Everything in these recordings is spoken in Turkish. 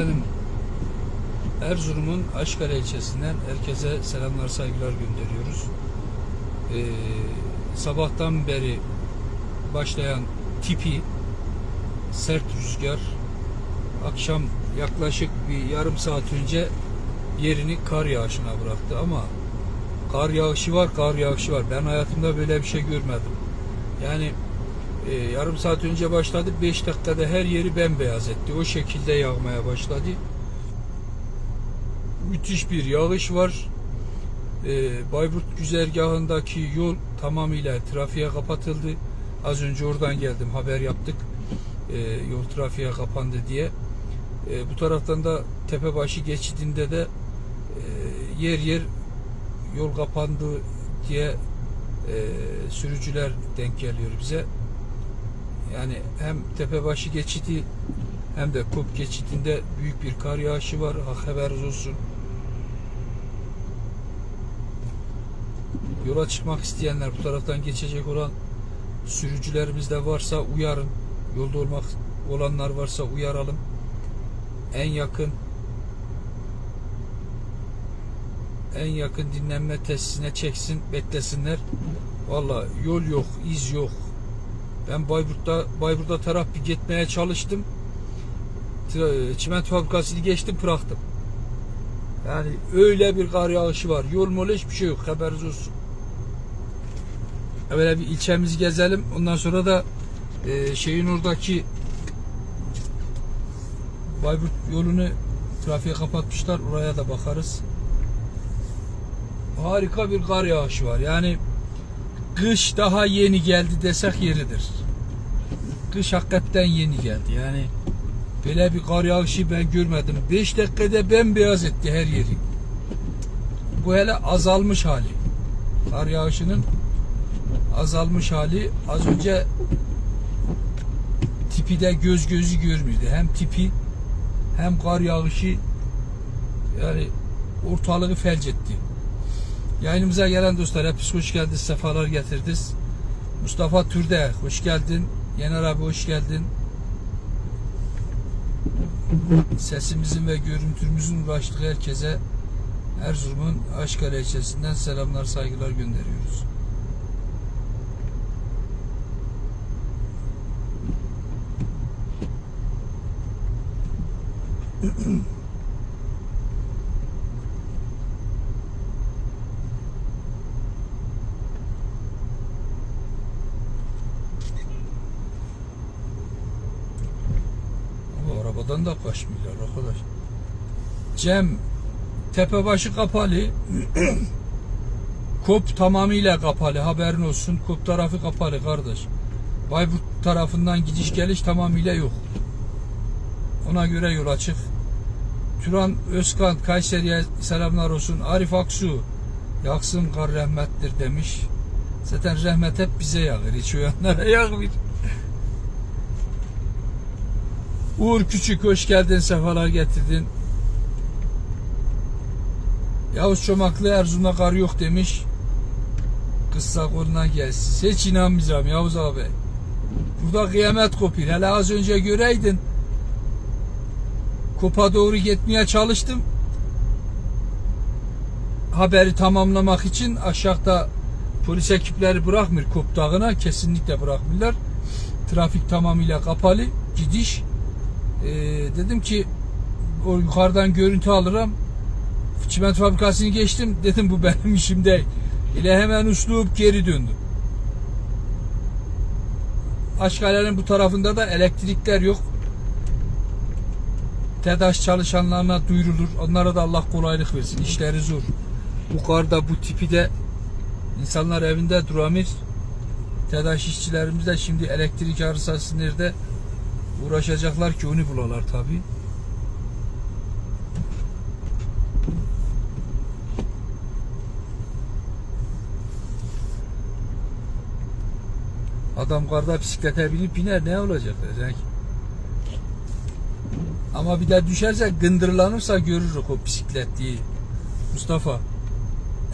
Efendim Erzurum'un Aşkale ilçesinden herkese selamlar saygılar gönderiyoruz. Ee, sabahtan beri başlayan tipi sert rüzgar akşam yaklaşık bir yarım saat önce yerini kar yağışına bıraktı ama kar yağışı var kar yağışı var ben hayatımda böyle bir şey görmedim yani e, yarım saat önce başladı. 5 dakikada her yeri bembeyaz etti. O şekilde yağmaya başladı. Müthiş bir yağış var. E, Bayburt güzergahındaki yol tamamıyla trafiğe kapatıldı. Az önce oradan geldim haber yaptık. E, yol trafiğe kapandı diye. E, bu taraftan da Tepebaşı geçidinde de e, yer yer yol kapandı diye e, sürücüler denk geliyor bize. Yani hem Tepebaşı geçidi hem de Kop geçidinde büyük bir kar yağışı var. Ha, haberiniz olsun. Yola çıkmak isteyenler bu taraftan geçecek olan sürücülerimiz de varsa uyarın. Yolda olmak olanlar varsa uyaralım. En yakın en yakın dinlenme tesisine çeksin, beklesinler. Valla yol yok, iz yok. Ben Bayburt'ta Bayburt'ta taraf bir gitmeye çalıştım. Tra- Çimento fabrikasını geçtim, bıraktım. Yani öyle bir kar yağışı var. Yol mol hiçbir şey yok. Haberiniz olsun. Böyle bir ilçemizi gezelim. Ondan sonra da e, şeyin oradaki Bayburt yolunu trafiğe kapatmışlar. Oraya da bakarız. Harika bir kar yağışı var. Yani kış daha yeni geldi desek yeridir. Kış hakikaten yeni geldi. Yani böyle bir kar yağışı ben görmedim. 5 dakikada bembeyaz etti her yeri. Bu hele azalmış hali. Kar yağışının azalmış hali. Az önce tipi de göz gözü görmüyordu. Hem tipi hem kar yağışı yani ortalığı felç etti. Yayınımıza gelen dostlar hepiniz hoş geldiniz, sefalar getirdiniz. Mustafa Türde hoş geldin. Yener abi hoş geldin. Sesimizin ve görüntümüzün ulaştığı herkese Erzurum'un Aşkale ilçesinden selamlar, saygılar gönderiyoruz. Ama arabadan da kaçmıyorlar arkadaş. Cem tepebaşı kapalı. Kop tamamıyla kapalı haberin olsun. Kop tarafı kapalı kardeş. Bayburt tarafından gidiş geliş tamamıyla yok. Ona göre yol açık. Turan Özkan Kayseri'ye selamlar olsun. Arif Aksu yaksın kar rahmettir demiş. Zaten rahmet hep bize yağır. Hiç o yanlara yağmıyor. Uğur Küçük hoş geldin, sefalar getirdin. Yavuz Çomaklı Erzurum'da kar yok demiş. Kıssa koluna gelsin. Hiç inanmayacağım Yavuz abi. Burada kıyamet kopur. Hele az önce göreydin. Kopa doğru gitmeye çalıştım. Haberi tamamlamak için aşağıda polis ekipleri bırakmıyor Kop Dağı'na. Kesinlikle bırakmıyorlar. Trafik tamamıyla kapalı. Gidiş ee, dedim ki o yukarıdan görüntü alırım. Çimento fabrikasını geçtim. Dedim bu benim işim değil. İle hemen uslup geri döndüm. Aşkale'nin bu tarafında da elektrikler yok. TEDAŞ çalışanlarına duyurulur. Onlara da Allah kolaylık versin. İşleri zor. Bu karda bu tipi de insanlar evinde duramır. TEDAŞ işçilerimiz de şimdi elektrik arızası nerede uğraşacaklar ki onu bulalar tabi. Adam karda bisiklete binip biner ne olacak diyecek. Ama bir de düşerse gındırlanırsa görürüz o bisiklet değil. Mustafa.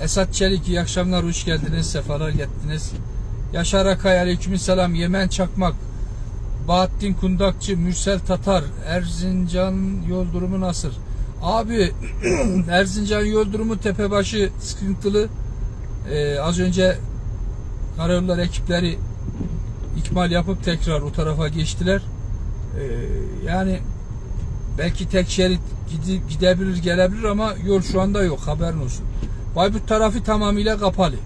Esat Çelik iyi akşamlar hoş geldiniz. Sefalar gettiniz. Yaşar Akay aleykümselam Yemen Çakmak Bahattin Kundakçı, Mürsel Tatar, Erzincan yol durumu nasıl? Abi Erzincan yol durumu tepebaşı sıkıntılı. Ee, az önce karayollar ekipleri ikmal yapıp tekrar o tarafa geçtiler. Ee, yani belki tek şerit gidi- gidebilir gelebilir ama yol şu anda yok haberin olsun. Bayburt tarafı tamamıyla kapalı.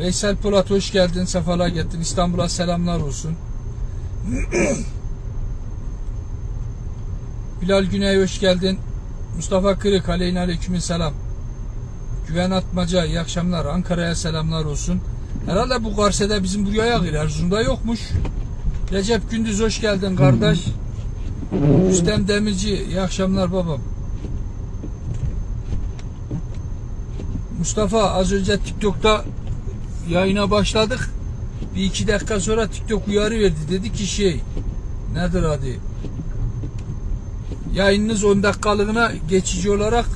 Veysel Polat hoş geldin, sefalar getirdin. İstanbul'a selamlar olsun. Bilal Güney hoş geldin. Mustafa Kırık aleyhine aleykümün selam. Güven Atmaca iyi akşamlar. Ankara'ya selamlar olsun. Herhalde bu Garse'de bizim buraya yağıyor. Erzurum'da yokmuş. Recep Gündüz hoş geldin kardeş. Rüstem Demirci iyi akşamlar babam. Mustafa az önce TikTok'ta yayına başladık. Bir iki dakika sonra TikTok uyarı verdi. Dedi ki şey nedir adı? Yayınınız 10 dakikalığına geçici olarak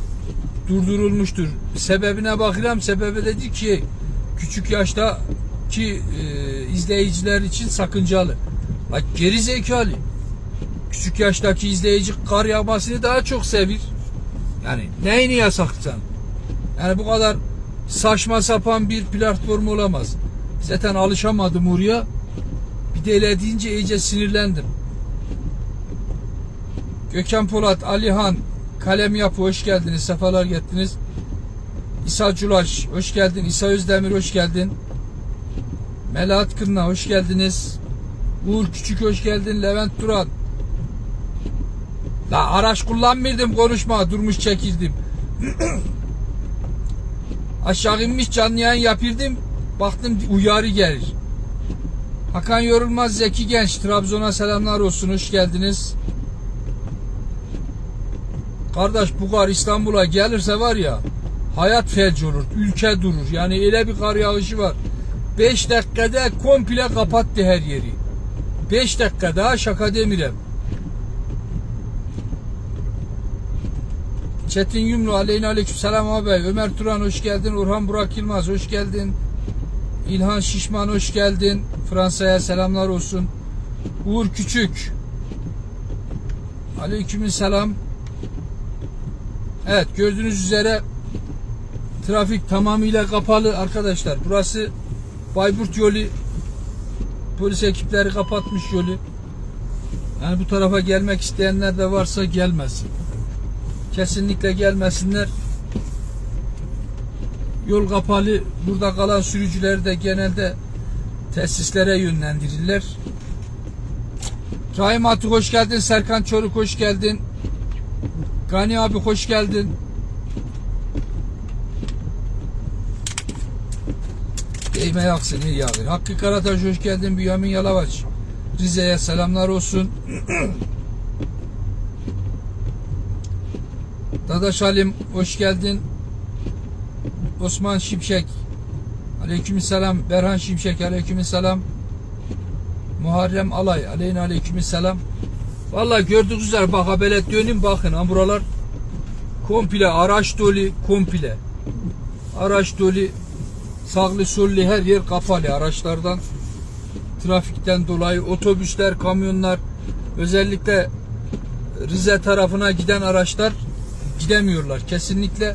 durdurulmuştur. Sebebine bakıyorum. Sebebi dedi ki küçük yaştaki e, izleyiciler için sakıncalı. Bak geri zekalı. Küçük yaştaki izleyici kar yağmasını daha çok sevir. Yani neyini yasaklayacaksın? Yani bu kadar saçma sapan bir platform olamaz. Zaten alışamadım oraya. Bir de öyle deyince iyice sinirlendim. Gökhan Polat, Alihan, Kalem Yapı hoş geldiniz. Sefalar gettiniz. İsa Culaş hoş geldin. İsa Özdemir hoş geldin. Melahat Kırna hoş geldiniz. Uğur Küçük hoş geldin. Levent Duran. La araç kullanmırdım konuşma durmuş çekildim. Aşağı inmiş canlı yayın yapırdım. Baktım uyarı gelir. Hakan Yorulmaz Zeki Genç Trabzon'a selamlar olsun hoş geldiniz. Kardeş bu kar İstanbul'a gelirse var ya hayat felç olur. Ülke durur. Yani öyle bir kar yağışı var. 5 dakikada komple kapattı her yeri. 5 dakika daha şaka demirem. Çetin Yumru aleyhine aleyküm selam abi. Ömer Turan hoş geldin. Orhan Burak Yılmaz hoş geldin. İlhan Şişman hoş geldin. Fransa'ya selamlar olsun. Uğur Küçük. Aleyküm selam. Evet gördüğünüz üzere trafik tamamıyla kapalı arkadaşlar. Burası Bayburt yolu. Polis ekipleri kapatmış yolu. Yani bu tarafa gelmek isteyenler de varsa gelmesin. Kesinlikle gelmesinler. Yol kapalı. Burada kalan sürücüleri de genelde tesislere yönlendirirler. Rahim Atık hoş geldin. Serkan Çoruk hoş geldin. Gani abi hoş geldin. Değme yaksın iyi yağır. Hakkı Karataş hoş geldin. Bünyamin Yalavaç. Rize'ye selamlar olsun. Dadaş Halim hoş geldin. Osman Şimşek. Aleykümselam. Berhan Şimşek aleykümselam. Muharrem Alay aleyhine aleykümselam. Vallahi gördüğünüz üzere bak haberlet dönün bakın ha buralar komple araç dolu komple. Araç dolu sağlı sollu her yer kapalı araçlardan trafikten dolayı otobüsler, kamyonlar özellikle Rize tarafına giden araçlar gidemiyorlar. Kesinlikle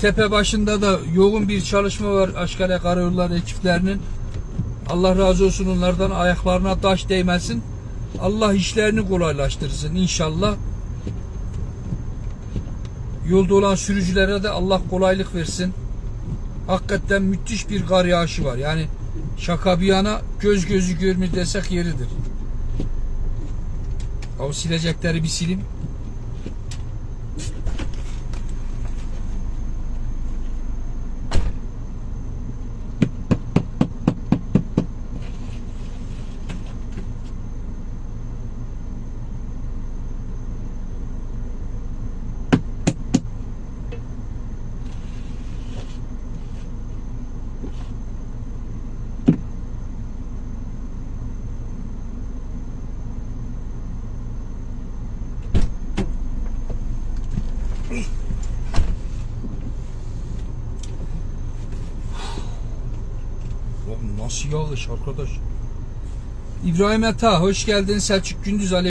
tepe başında da yoğun bir çalışma var Aşkale Karayolları ekiplerinin. Allah razı olsun onlardan ayaklarına taş değmesin. Allah işlerini kolaylaştırsın inşallah. Yolda olan sürücülere de Allah kolaylık versin. Hakikaten müthiş bir kar yağışı var. Yani şaka bir yana göz gözü görmür desek yeridir. O silecekleri bir sileyim. Yağış arkadaş? İbrahim Ata hoş geldin. Selçuk Gündüz Ali